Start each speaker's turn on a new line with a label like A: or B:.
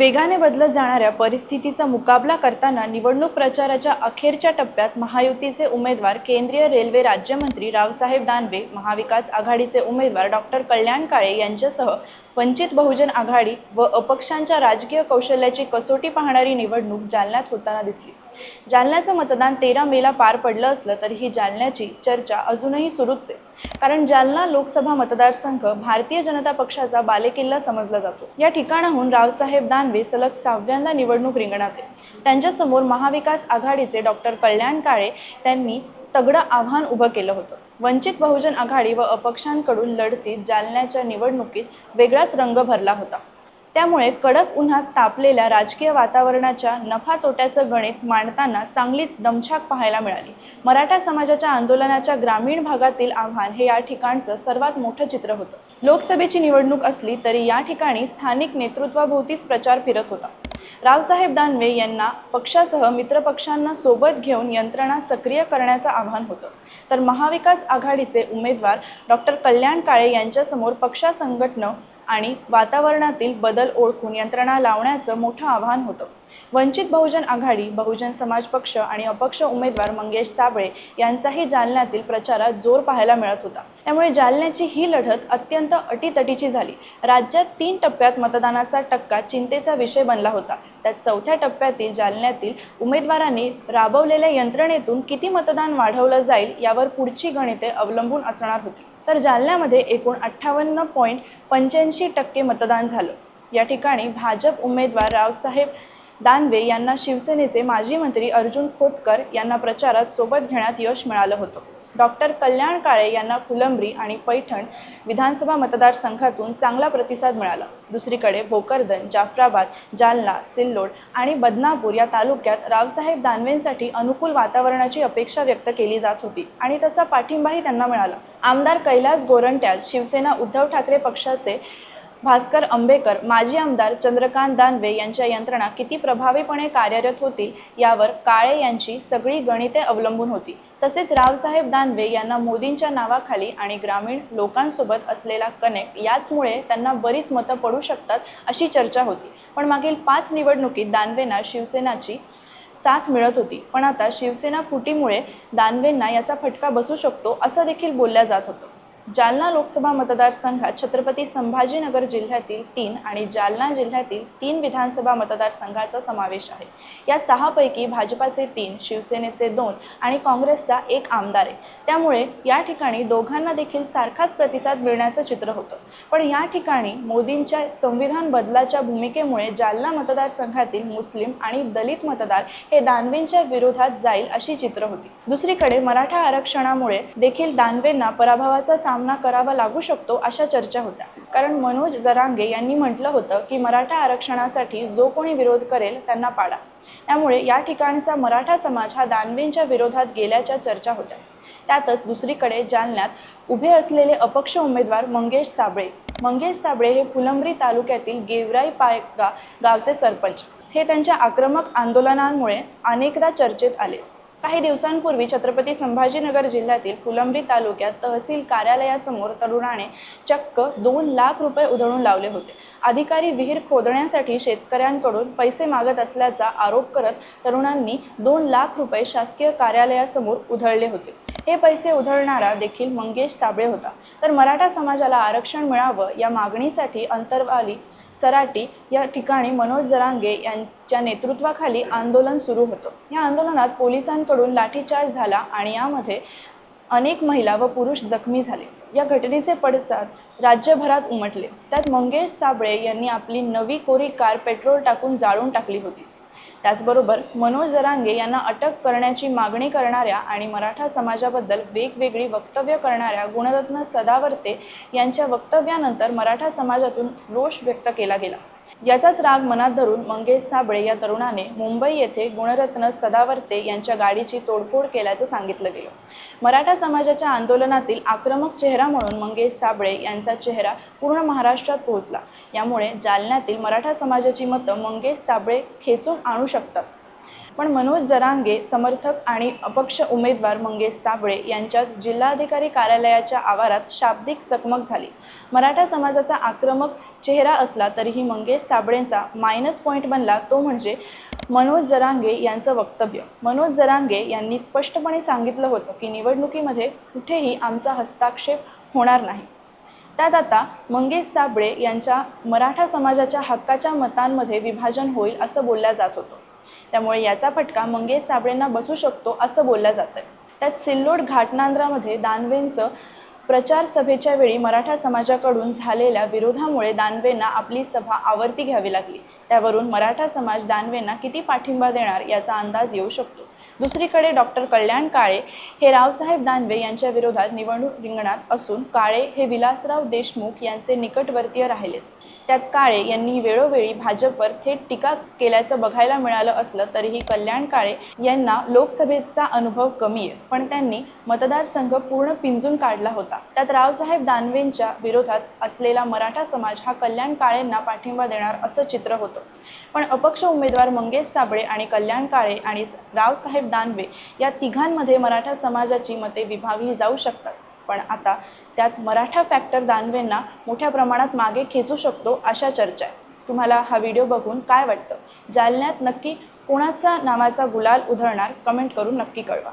A: वेगाने बदलत जाणाऱ्या परिस्थितीचा मुकाबला करताना निवडणूक प्रचाराच्या अखेरच्या टप्प्यात महायुतीचे उमेदवार केंद्रीय रेल्वे राज्यमंत्री रावसाहेब दानवे महाविकास आघाडीचे उमेदवार डॉक्टर कल्याण काळे यांच्यासह वंचित बहुजन आघाडी व अपक्षांच्या राजकीय कौशल्याची कसोटी पाहणारी निवडणूक जालन्यात होताना दिसली. जालन्याचं मतदान तेरा मेला पार पडलं असलं तरीही जालन्याची चर्चा अजूनही सुरूच आहे. कारण जालना लोकसभा मतदारसंघ भारतीय जनता पक्षाचा बालेकिल्ला समजला जातो. या ठिकाणाहून रावसाहेब दानवे सलग सहाव्यांदा निवडणूक रिंगणात आहे त्यांच्यासमोर महाविकास आघाडीचे डॉक्टर कल्याण काळे त्यांनी तगडं आव्हान उभं केलं होतं. वंचित बहुजन आघाडी व अपक्षांकडून लढतीत जालन्याच्या निवडणुकीत वेगळाच रंग भरला होता. त्यामुळे कडक उन्हात तापलेल्या राजकीय वातावरणाच्या नफा तोट्याचं गणित मांडताना चांगलीच दमछाक पाहायला मिळाली. मराठा समाजाच्या आंदोलनाच्या ग्रामीण भागातील आव्हान हे या ठिकाणचं सर्वात मोठं चित्र होतं. लोकसभेची निवडणूक असली तरी या ठिकाणी स्थानिक नेतृत्वाभोवतीच प्रचार फिरत होता. रावसाहेब दानवे यांना पक्षासह मित्रपक्षांना सोबत घेऊन यंत्रणा सक्रिय करण्याचं आव्हान होतं. तर महाविकास आघाडीचे उमेदवार डॉक्टर कल्याण काळे यांच्यासमोर पक्षासंघटनं आणि वातावरणातील बदल ओळखून यंत्रणा लावण्याचं मोठं आव्हान होतं. वंचित बहुजन आघाडी बहुजन समाज पक्ष आणि अपक्ष उमेदवार मंगेश साबळे यांचाही जालन्यातील प्रचारात जोर पाहायला मिळत होता. त्यामुळे जालन्याची ही लढत अत्यंत अटीतटीची झाली. राज्यात तीन टप्प्यात मतदानाचा टक्का चिंतेचा विषय बनला होता. त्यात चौथ्या टप्प्यातील जालन्यातील उमेदवारांनी राबवलेल्या यंत्रणेतून किती मतदान वाढवलं जाईल यावर पुढची गणिते अवलंबून असणार होती. तर जालन्यामध्ये एकूण अठ्ठावन्न पॉईंट पंच्याऐंशी टक्के मतदान झालं. या ठिकाणी भाजप उमेदवार रावसाहेब दानवे यांना शिवसेनेचे माजी मंत्री अर्जुन खोतकर यांना प्रचारात सोबत घेण्यात यश मिळालं होतं. डॉक्टर कल्याण काळे यांना फुलंब्री आणि पैठण विधानसभा मतदारसंघातून चांगला प्रतिसाद मिळाला. दुसरीकडे भोकरदन जाफराबाद जालना सिल्लोड आणि बदनापूर या तालुक्यात रावसाहेब दानवेंसाठी अनुकूल वातावरणाची अपेक्षा व्यक्त केली जात होती आणि तसा पाठिंबाही त्यांना मिळाला. आमदार कैलास गोरंट्याल शिवसेना उद्धव ठाकरे पक्षाचे भास्कर आंबेकर माजी आमदार चंद्रकांत दानवे यांच्या यंत्रणा किती प्रभावीपणे कार्यरत होतील यावर काळे यांची सगळी गणिते अवलंबून होती. तसेच रावसाहेब दानवे यांना मोदींच्या नावाखाली आणि ग्रामीण लोकांसोबत असलेला कनेक्ट याचमुळे त्यांना बरीच मतं पडू शकतात अशी चर्चा होती. पण मागील पाच निवडणुकीत दानवेंना शिवसेनाची साथ मिळत होती. पण आता शिवसेना फुटीमुळे दानवेंना याचा फटका बसू शकतो असं देखील बोलल्या जात होतं. जालना लोकसभा मतदारसंघात छत्रपती संभाजीनगर जिल्ह्यातील तीन आणि जालना जिल्ह्यातील तीन विधानसभा मतदारसंघाचा समावेश आहे. या सहापैकी भाजपाचे तीन शिवसेनेचे दोन आणि काँग्रेसचा एक आमदार आहे. त्यामुळे या ठिकाणी दोघांना देखील सारखाच प्रतिसाद मिळण्याचं चित्र होतं. पण या ठिकाणी मोदींच्या संविधान बदलाच्या भूमिकेमुळे जालना मतदारसंघातील मुस्लिम आणि दलित मतदार हे दानवेंच्या विरोधात जाईल अशी चित्र होती. दुसरीकडे मराठा आरक्षणामुळे देखील दानवेंना पराभवाचा सामना सामना करावा लागू शकतो अशा चर्चा होत्या. कारण मनोज जरांगे यांनी म्हटलं होतं की मराठा आरक्षणासाठी जो कोणी विरोध करेल त्यांना पाडा. त्यामुळे या ठिकाणचा मराठा समाज हा दानवेंच्या विरोधात गेल्याच्या चर्चा होत्या. त्यातच दुसरीकडे जालन्यात उभे असलेले अपक्ष उमेदवार मंगेश साबळे. मंगेश साबळे हे फुलंब्री तालुक्यातील गेवराई पायगा गावचे सरपंच. हे त्यांच्या आक्रमक आंदोलनांमुळे अनेकदा चर्चेत आले. काही दिवसांपूर्वी छत्रपती संभाजीनगर जिल्ह्यातील फुलंब्री तालुक्यात तहसील कार्यालयासमोर तरुणाने चक्क दोन लाख रुपये उधळून लावले होते. अधिकारी विहीर खोदण्यासाठी शेतकऱ्यांकडून पैसे मागत असल्याचा आरोप करत तरुणांनी दोन लाख रुपये शासकीय कार्यालयासमोर उधळले होते. हे पैसे उधळणारा देखील मंगेश साबळे होता. तर मराठा समाजाला आरक्षण मिळावं या मागणीसाठी अंतरवाली सराटी या ठिकाणी मनोज जरांगे यांच्या नेतृत्वाखाली आंदोलन सुरू होतं. या आंदोलनात पोलिसांकडून लाठीचार्ज झाला आणि यामध्ये अनेक महिला व पुरुष जखमी झाले. या घटनेचे पडसाद राज्यभरात उमटले. त्यात मंगेश साबळे यांनी आपली नवी कोरी कार पेट्रोल टाकून जाळून टाकली होती. त्याचबरोबर मनोज जरांगे यांना अटक करण्याची मागणी करणाऱ्या आणि मराठा समाजाबद्दल वेगवेगळी वक्तव्य करणाऱ्या गुणरत्न सदावर्ते यांच्या वक्तव्यानंतर मराठा समाजातून रोष व्यक्त केला गेला. याचाच राग मनात धरून मंगेश साबळे या तरुणाने मुंबई येथे गुणरत्न सदावर्ते यांच्या गाडीची तोडफोड केल्याचं सांगितलं गेलं. मराठा समाजाच्या आंदोलनातील आक्रमक चेहरा म्हणून मंगेश साबळे यांचा चेहरा पूर्ण महाराष्ट्रात पोहोचला. यामुळे जालन्यातील मराठा समाजाची मतं मंगेश साबळे खेचून आणू शकतात. पण मनोज जरांगे समर्थक आणि अपक्ष उमेदवार मंगेश साबळे यांच्यात जिल्हाधिकारी कार्यालयाच्या आवारात शाब्दिक चकमक झाली. मराठा समाजाचा आक्रमक चेहरा असला तरीही मंगेश साबळेंचा मायनस पॉईंट बनला तो म्हणजे मनोज जरांगे यांचं वक्तव्य. मनोज जरांगे यांनी स्पष्टपणे सांगितलं होतं की निवडणुकीमध्ये कुठेही आमचा हस्ताक्षेप होणार नाही. त्यात आता मंगेश साबळे यांच्या मराठा समाजाच्या हक्काच्या मतांमध्ये विभाजन होईल असं बोलल्या जात होतं. त्यामुळे याचा फटका मंगेश साबळेंना बसू शकतो असं बोललं जातं त्यात सिल्लोड घाटनांद्रामध्ये दानवेंचं प्रचार सभेच्या वेळी मराठा समाजाकडून झालेल्या विरोधामुळे दानवेंना आपली सभा आवर्ती घ्यावी लागली. त्यावरून मराठा समाज दानवेंना किती पाठिंबा देणार याचा अंदाज येऊ शकतो. दुसरीकडे डॉक्टर कल्याण काळे हे रावसाहेब दानवे यांच्या विरोधात निवडणूक रिंगणात असून काळे हे विलासराव देशमुख यांचे निकटवर्तीय राहिलेत. त्यात काळे यांनी वेळोवेळी भाजपवर थेट टीका केल्याचं बघायला मिळालं असलं तरीही कल्याण काळे यांना लोकसभेचा अनुभव कमी आहे. पण त्यांनी मतदारसंघ पूर्ण पिंजून काढला होता. त्यात रावसाहेब दानवेंच्या विरोधात असलेला मराठा समाज हा कल्याण काळेंना पाठिंबा देणार असं चित्र होतं. पण अपक्ष उमेदवार मंगेश साबळे आणि कल्याण काळे आणि रावसाहेब दानवे या तिघांमध्ये मराठा समाजाची मते विभागली जाऊ शकतात. पण आता त्यात मराठा फॅक्टर दानवेंना मोठ्या प्रमाणात मागे खेचू शकतो अशा चर्चा आहे. तुम्हाला हा व्हिडिओ बघून काय वाटतं? जालन्यात नक्की कोणाचा नावाचा गुलाल उधळणार? कमेंट करून नक्की कळवा.